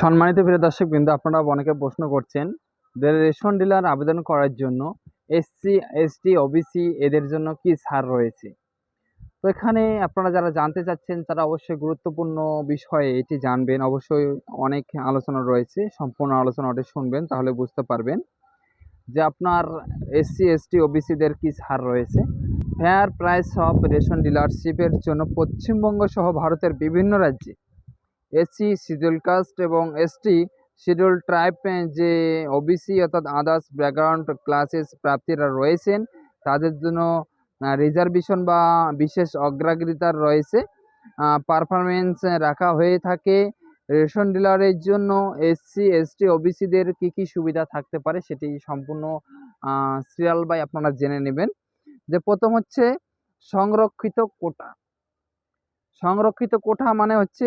সম্মানিত প্রিয় দর্শক বিন্দু আপনারা অনেকে প্রশ্ন করছেন যে রেশন ডিলার আবেদন করার জন্য এসসি এসটি ওবিসি এদের জন্য কি ছাড় রয়েছে? তো এখানে আপনারা যারা জানতে চাচ্ছেন, তারা অবশ্যই গুরুত্বপূর্ণ বিষয়ে এটি জানবেন। অবশ্যই অনেক আলোচনা রয়েছে, সম্পূর্ণ আলোচনা ওটি শুনবেন, তাহলে বুঝতে পারবেন যে আপনার এসসি এসটি ওবিসিদের কি ছাড় রয়েছে। ফেয়ার প্রাইস অফ রেশন ডিলারশিপের জন্য পশ্চিমবঙ্গ সহ ভারতের বিভিন্ন রাজ্যে এসসি শিডিউল কাস্ট এবং এসটি শিডিউল ট্রাইব যে ওবিসি অর্থাৎ আদার্স ব্যাকগ্রাউন্ড ক্লাসেস প্রার্থীরা রয়েছেন, তাদের জন্য রিজার্ভেশন বা বিশেষ অগ্রাধিকার রয়েছে। পারফরমেন্স রাখা হয়ে থাকে। রেশন ডিলারের জন্য এসসি, এসটি, ওবিসিদের কী কী সুবিধা থাকতে পারে সেটি সম্পূর্ণ সিরিয়াল বাই আপনারা জেনে নেবেন। যে প্রথম হচ্ছে সংরক্ষিত কোটা। সংরক্ষিত কোটা মানে হচ্ছে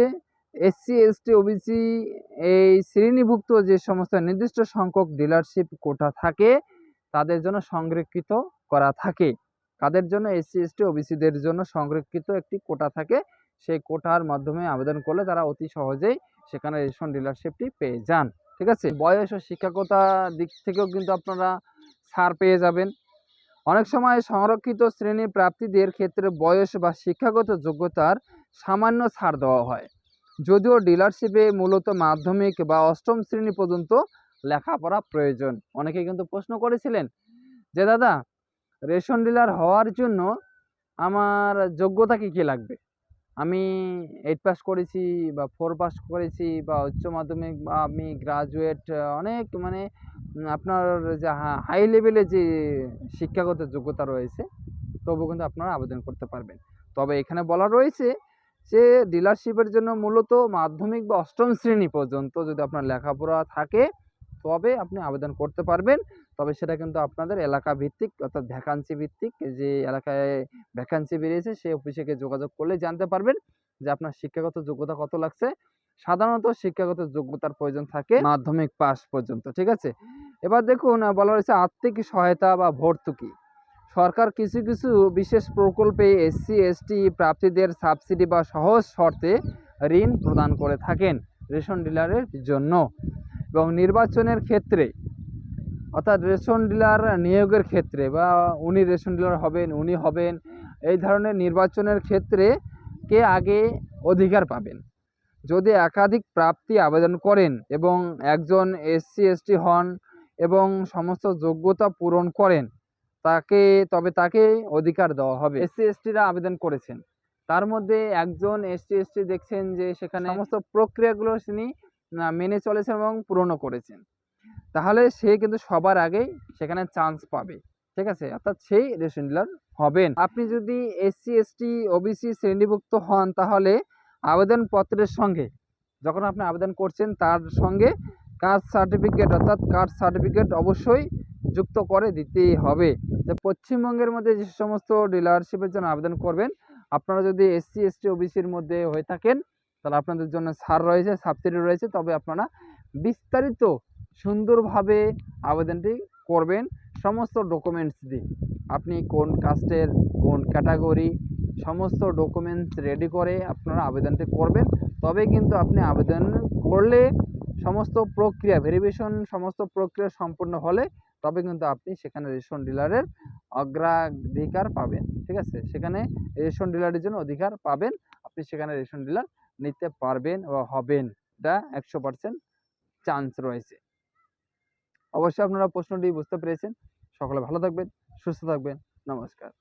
এসসি এসটি ওবিসি এই শ্রেণীভুক্ত যে সমস্ত নির্দিষ্ট সংখ্যক ডিলারশিপ কোটা থাকে, তাদের জন্য সংরক্ষিত করা থাকে। কাদের জন্য? এসসি এসটি ওবিসিদের জন্য সংরক্ষিত একটি কোটা থাকে। সেই কোটার মাধ্যমে আবেদন করলে তারা অতি সহজেই সেখানে রেশন ডিলারশিপটি পেয়ে যান। ঠিক আছে? বয়স ও শিক্ষাগতা দিক থেকেও কিন্তু আপনারা ছাড় পেয়ে যাবেন। অনেক সময় সংরক্ষিত শ্রেণির প্রাপ্তিদের ক্ষেত্রে বয়স বা শিক্ষাগত যোগ্যতার সামান্য ছাড় দেওয়া হয়। যদিও ডিলারশিপে মূলত মাধ্যমিক বা অষ্টম শ্রেণি পর্যন্ত লেখাপড়া প্রয়োজন। অনেকে কিন্তু প্রশ্ন করেছিলেন যে, দাদা, রেশন ডিলার হওয়ার জন্য আমার যোগ্যতা কী কী লাগবে? আমি এইট পাস করেছি বা ফোর পাস করেছি বা উচ্চ মাধ্যমিক, বা আমি গ্রাজুয়েট অনেক মানে আপনার যে হাই লেভেলে যে শিক্ষাগত যোগ্যতা রয়েছে, তবু কিন্তু আপনারা আবেদন করতে পারবেন। তবে এখানে বলা রয়েছে যে ডিলারশিপের জন্য মূলত মাধ্যমিক বা অষ্টম শ্রেণি পর্যন্ত যদি আপনার লেখাপড়া থাকে, তবে আপনি আবেদন করতে পারবেন। তবে সেটা কিন্তু আপনাদের এলাকা ভিত্তিক অর্থাৎ ভ্যাকান্সি ভিত্তিক যে এলাকায় ভ্যাকান্সি বেরিয়েছে, সেই অফিসে গিয়ে যোগাযোগ করলে জানতে পারবেন যে আপনার শিক্ষাগত যোগ্যতা কত লাগছে। সাধারণত শিক্ষাগত যোগ্যতার প্রয়োজন থাকে মাধ্যমিক পাস পর্যন্ত, ঠিক আছে? এবার দেখুন, বলা হয়েছে আর্থিক সহায়তা বা ভর্তুকি। সরকার কিছু কিছু বিশেষ প্রকল্পে এসসি এসটি প্রাপ্তিদের সাবসিডি বা সহজ শর্তে ঋণ প্রদান করে থাকেন রেশন ডিলারের জন্য এবং নির্বাচনের ক্ষেত্রে, অর্থাৎ রেশন ডিলার নিয়োগের ক্ষেত্রে বা উনি রেশন ডিলার হবেন, উনি হবেন, এই ধরনের নির্বাচনের ক্ষেত্রে কে আগে অধিকার পাবেন? যদি একাধিক প্রাপ্তি আবেদন করেন এবং একজন এসসি এসটি হন এবং সমস্ত যোগ্যতা পূরণ করেন তাকে তবে তাকে অধিকার দেওয়া হবে। এসসি এসটিরা আবেদন করেছেন। তার মধ্যে একজন এসটি এসটি দেখছেন যে সেখানে সমস্ত প্রক্রিয়াগুলো তিনি মেনে চলেছেন এবং পূরণও করেছেন। তাহলে সে কিন্তু সবার আগেই সেখানে চান্স পাবে। ঠিক আছে? অর্থাৎ সেই রেশন ডিলার হবেন। আপনি যদি এসসি এসটি ওবিসি শ্রেণীভুক্ত হন তাহলে আবেদনপত্রের সঙ্গে যখন আপনি আবেদন করছেন তার সঙ্গে কাস্ট সার্টিফিকেট অর্থাৎ কাস্ট সার্টিফিকেট অবশ্যই যুক্ত করে দিতেই হবে। যে পশ্চিমবঙ্গের মধ্যে যে সমস্ত ডিলারশিপের জন্য আবেদন করবেন, আপনারা যদি এসসি এসটি ওবিসির মধ্যে হয়ে থাকেন, তাহলে আপনাদের জন্য ছাড় রয়েছে সাবসিডি রয়েছে, তবে আপনারা বিস্তারিত সুন্দরভাবে আবেদনটি করবেন। সমস্ত ডকুমেন্টস দিয়ে। আপনি কোন কাস্টের, কোন ক্যাটাগরি সমস্ত ডকুমেন্টস রেডি করে আপনারা আবেদনটি করবেন। তবে কিন্তু আপনি আবেদন করলে সমস্ত প্রক্রিয়া ভেরিফিকেশন সমস্ত প্রক্রিয়া সম্পূর্ণ হলে তবে কিন্তু আপনি সেখানে রেশন ডিলারের অগ্রাধিকার পাবেন, ঠিক আছে? সেখানে রেশন ডিলারের জন্য অধিকার পাবেন, আপনি সেখানে রেশন ডিলার নিতে পারবেন বা হবেন। এটা একশো পার্সেন্ট চান্স রয়েছে। অবশ্যই আপনারা প্রশ্নটি বুঝতে পেরেছেন। সকলে ভালো থাকবেন, সুস্থ থাকবেন। নমস্কার।